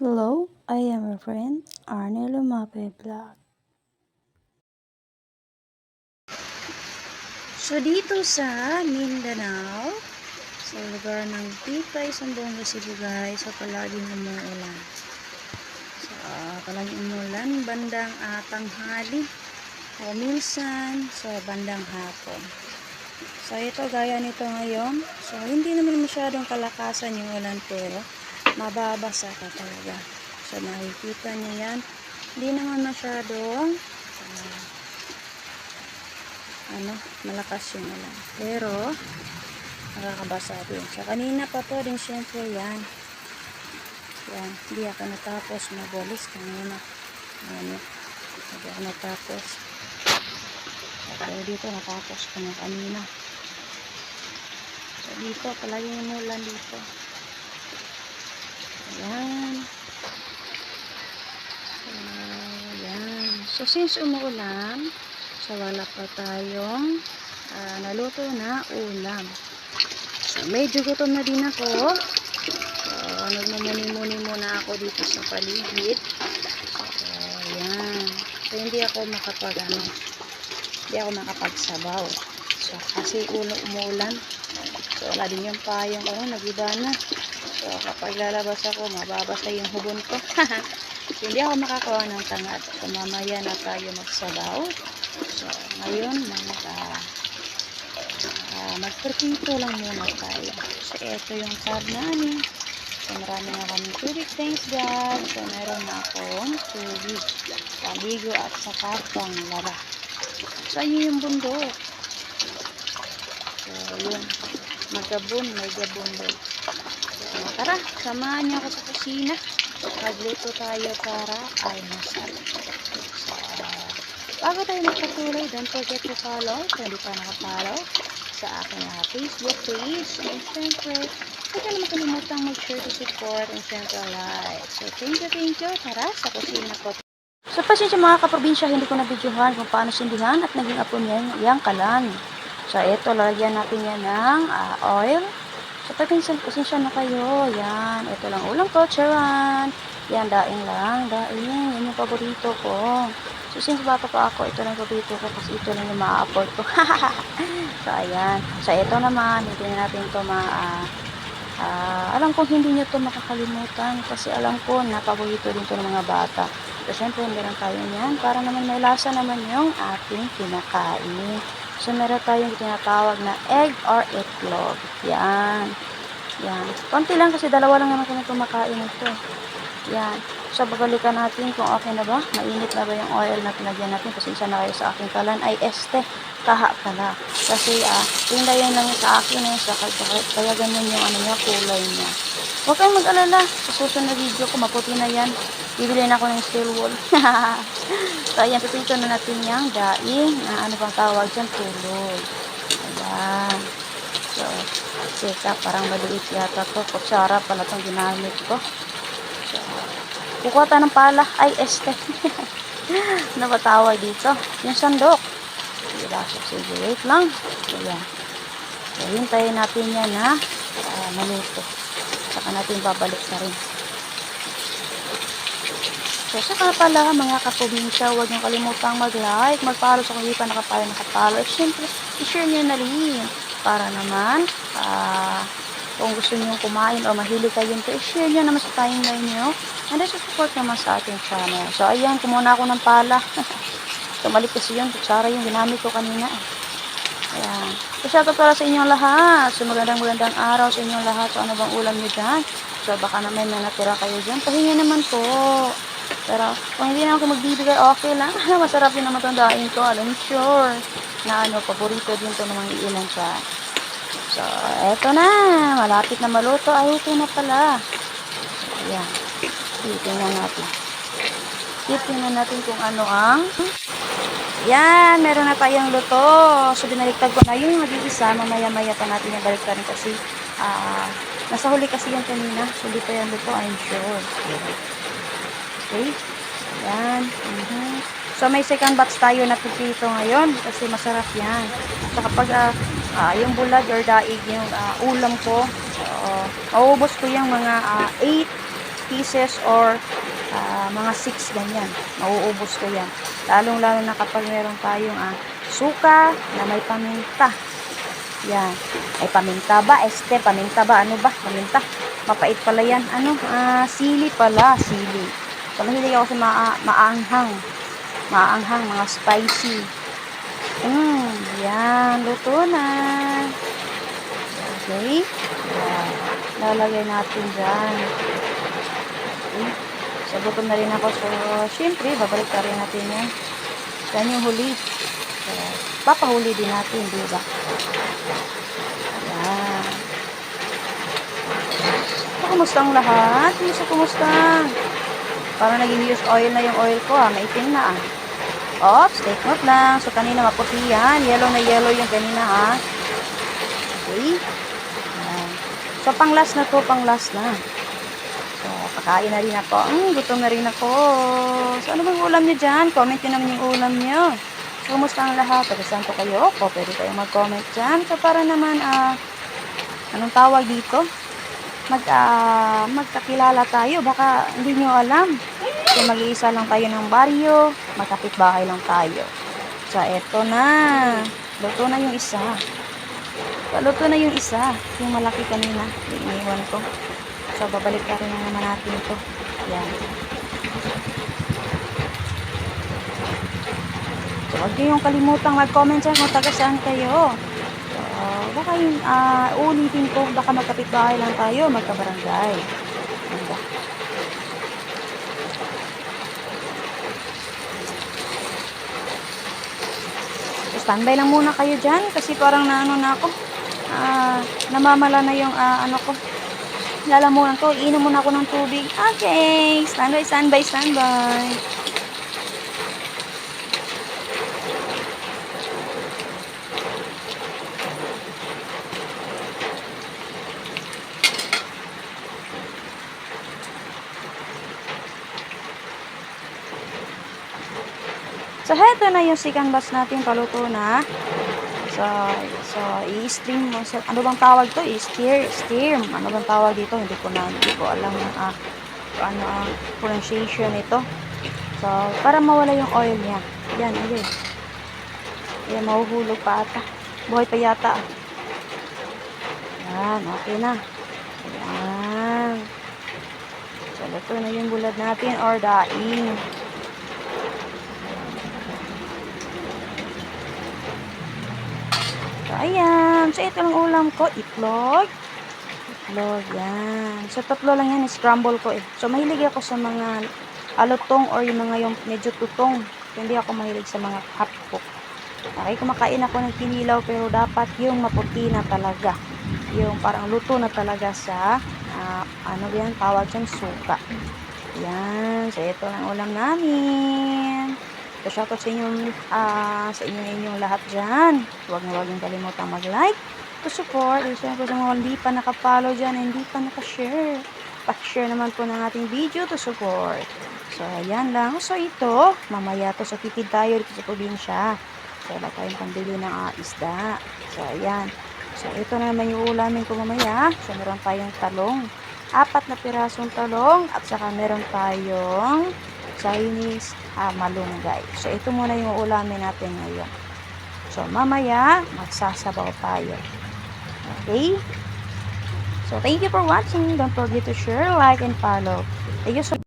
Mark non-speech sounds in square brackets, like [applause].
Hello, I am your friend Arne Lumape Vlog. So dito sa Mindanao, sa lugar ng Tikay, Sambonga, Cebu guys, so palaging umuulan. So palaging umuulan bandang uh, tanghali o minsan sa bandang hapon. So ito gaya nito ngayon. So hindi naman masyadong kalakasan yung ulan pero mababasa ka talaga. So makikita niyo yan. Hindi naman masyadong uh, ano, malakas yung ulan. Pero nakakabasa din. So kanina pa to din syempre yan. Yan, hindi ako natapos mabalis kanina. Ano, hindi ako natapos. Pero dito natapos ko na kanina. So dito, palaging umulan dito. Ayan. Ayan. So, since umuulan, so wala pa tayong uh, naluto na ulam. So, medyo gutom na din ako. So, nagmumuni-muni muna ako dito sa paligid. So, ayan. So, hindi ako makapag, ano, hindi ako makapagsabaw. So, kasi ulo. So, wala din yung payong ko. Nagiba na. So, kapag lalabas ako, mababasa yung hubon ko. [laughs] hindi ako makakawa ng tangad. So, mamaya na tayo magsabaw. So, ngayon, mag, uh, uh, magperpito lang muna tayo. So, ito yung tab namin. So, marami na kami tubig. Thanks, God. So, meron na akong tubig. Paligo at saka pang laba. So, ayun yung bundok. So, yun. Magabon, may gabon doon. Tara, samahan niyo ako sa kusina. Magluto tayo para ay masal. So, bago tayo magpatuloy, don't forget to follow kung hindi pa nakapollow sa aking uh, Facebook page. And syempre, huwag ka naman kalimutang mag-share to support and syempre like. So, thank you, thank you. Tara, sa kusina ko. So, pasensya mga kaprobinsya, hindi ko na-videohan kung paano sindihan at naging apo niya yung kalan. So, ito, lalagyan natin yan ng uh, oil. So, pasensya, pasensya na kayo. Yan, ito lang ulam ko, charan. Yan, daing lang, daing. Yan yung paborito ko. So, since bata pa ako, ito lang paborito ko kasi ito lang yung ma-afford ko. [laughs] so, ayan. So, ito naman, hindi na natin ito ma... Uh, uh, alam ko hindi nyo ito makakalimutan kasi alam ko na paborito din ito ng mga bata. So, syempre, hindi lang tayo niyan para naman may lasa naman yung ating kinakain. So, meron tayong tinatawag na egg or itlog. Yan. Yan. Konti lang kasi dalawa lang naman kami kumakain ito. Yan. So, babalikan natin kung okay na ba. Mainit na ba yung oil na pinagyan natin. Pasensya na kayo sa aking kalan. Ay, este. Kaha pala. Kasi, ah, yung dayan lang sa akin eh. Sa, kaya, ganyan yung ano niya, kulay niya. Huwag kayong mag-alala. Sa susunod na video ko, maputi na yan. Bibili na ako ng steel wool. [laughs] so, ayan, pipito na natin yung daing na ano pang tawag dyan, tuloy. Ayan. So, sika, parang maliit yata to. Kutsara pala itong ginamit ko. So, kukuha tayo ng pala. Ay, este. [laughs] ano ba tawag dito? Yung sandok. Diba? So, sige, wait lang. Ayan. So, hintayin natin yan na uh, maluto. Saka natin babalik na rin. So, saka pala mga kaprobinsya, huwag niyong kalimutang mag-like, mag-follow sa kung hindi pa nakapalo, nakapalo. At syempre, i-share niyo na rin para naman, uh, kung gusto niyo kumain o mahilig kayo nito, i-share niyo naman sa timeline niyo. And then, support naman sa ating channel. So, ayan, kumuna ako ng pala. [laughs] Tumalik kasi yun, kutsara yung ginamit ko kanina. Ayan. So, shoutout para sa inyong lahat. So, magandang magandang araw sa inyong lahat. So, ano bang ulam niyo dyan? So, baka naman may natira kayo dyan. Pahinga naman po. Pero, kung hindi na ako magbibigay, okay lang. Masarap din naman itong daing ko. Alam, sure. Na ano, paborito din ito ng mga ilan siya. So, eto na. Malapit na maluto. Ay, ito na pala. Ayan. Titingnan natin. Titingnan natin kung ano ang yan, meron na tayong luto. So, binaliktad ko na yung mag-iisa. Mamaya-maya pa natin yung baliktad kasi uh, nasa huli kasi yan kanina. So, hindi pa yan luto, I'm sure. Okay. Yan. Uh -huh. So, may second batch tayo na pipito ngayon kasi masarap yan. So, kapag uh, uh, yung bulag or daig yung uh, ulam ko, so, maubos ko yung mga uh, 8 pieces or ah, mga 6 ganyan. Mauubos ko yan. Lalong-lalo na kapag meron tayong ah, suka na may paminta. Yan. Ay, paminta ba? Este, paminta ba? Ano ba? Paminta. Mapait pala yan. Ano? Ah, sili pala. Sili. So, mahilig ako sa maa maanghang. Maanghang, mga spicy. Hmm, yan. Luto na. Okay. Yan. Lalagay natin dyan. Okay. So, gutom na rin ako. So, syempre, babalik ka rin natin yan. Yan yung huli. So, papahuli din natin, di ba? Yan. So, kumusta ang lahat? Kumusta, kumusta? Parang naging used oil na yung oil ko, ah. Maitim na, ah. Oops, take note lang. So, kanina maputi yan. Yellow na yellow yung kanina, ha. Okay. Yan. So, pang last na to, pang last na. So, kakain na rin ako. Mm, gutom na rin ako. So, ano bang ulam nyo dyan? Comment nyo naman yung ulam nyo. So, kumusta ang lahat? Taga saan po kayo? O, pwede kayong mag-comment dyan. So, para naman, ah, anong tawag dito? Mag, ah, magkakilala tayo. Baka hindi nyo alam. So, mag-iisa lang tayo ng baryo. Magkapit bahay lang tayo. So, eto na. Luto na yung isa. Paluto na yung isa. Yung malaki kanina. Iniwan ko. So, babalik ka rin na naman natin ito. Yan. So, huwag niyong kalimutang mag-comment dyan kung taga saan kayo. Baka yung uh, ulitin ko, baka magkapit-bahay lang tayo, magkabarangay. So, standby lang muna kayo dyan kasi parang naano na ako. Ah, namamala na yung ah, ano ko. Lalamunan ko, iinom muna ako ng tubig. Okay, standby, standby, standby. So, heto na yung second batch natin paluto na. So, so i-stream mo. So, ano bang tawag to? I-steer, steam. Ano bang tawag dito? Hindi ko na, hindi ko alam ang ah, ano ang pronunciation nito. So, para mawala yung oil niya. Yan, ayun. Yan, mahuhulog pa ata. Buhay pa yata. Yan, okay na. Yan. So, luto na yung bulad natin or daing. Ayan. So, ito ang ulam ko. Itlog. Itlog, yan. So, tatlo lang yan. Scramble ko eh. So, mahilig ako sa mga alutong or yung mga yung medyo tutong. So, hindi ako mahilig sa mga half cook. Okay, kumakain ako ng kinilaw pero dapat yung maputi na talaga. Yung parang luto na talaga sa ah, ano yan, tawag dyan, suka. Yan. So, ito ang ulam namin. So, shoutout sa inyong, ah, sa inyo inyong lahat dyan. Huwag na huwag niyong kalimutan mag-like, to support, at syempre sa mga hindi pa nakapollow dyan, hindi pa nakashare. Pa-share naman po ng ating video to support. So, ayan lang. So, ito, mamaya to sa kitid tayo dito sa probinsya. So, wala tayong pambili ng ah, isda. So, ayan. So, ito na naman yung ulamin ko mamaya. So, meron tayong talong. Apat na pirasong talong. At saka meron tayong Chinese ah, malunggay. So, ito muna yung ulamin natin ngayon. So, mamaya, magsasabaw tayo. Okay? So, thank you for watching. Don't forget to share, like, and follow. Thank you so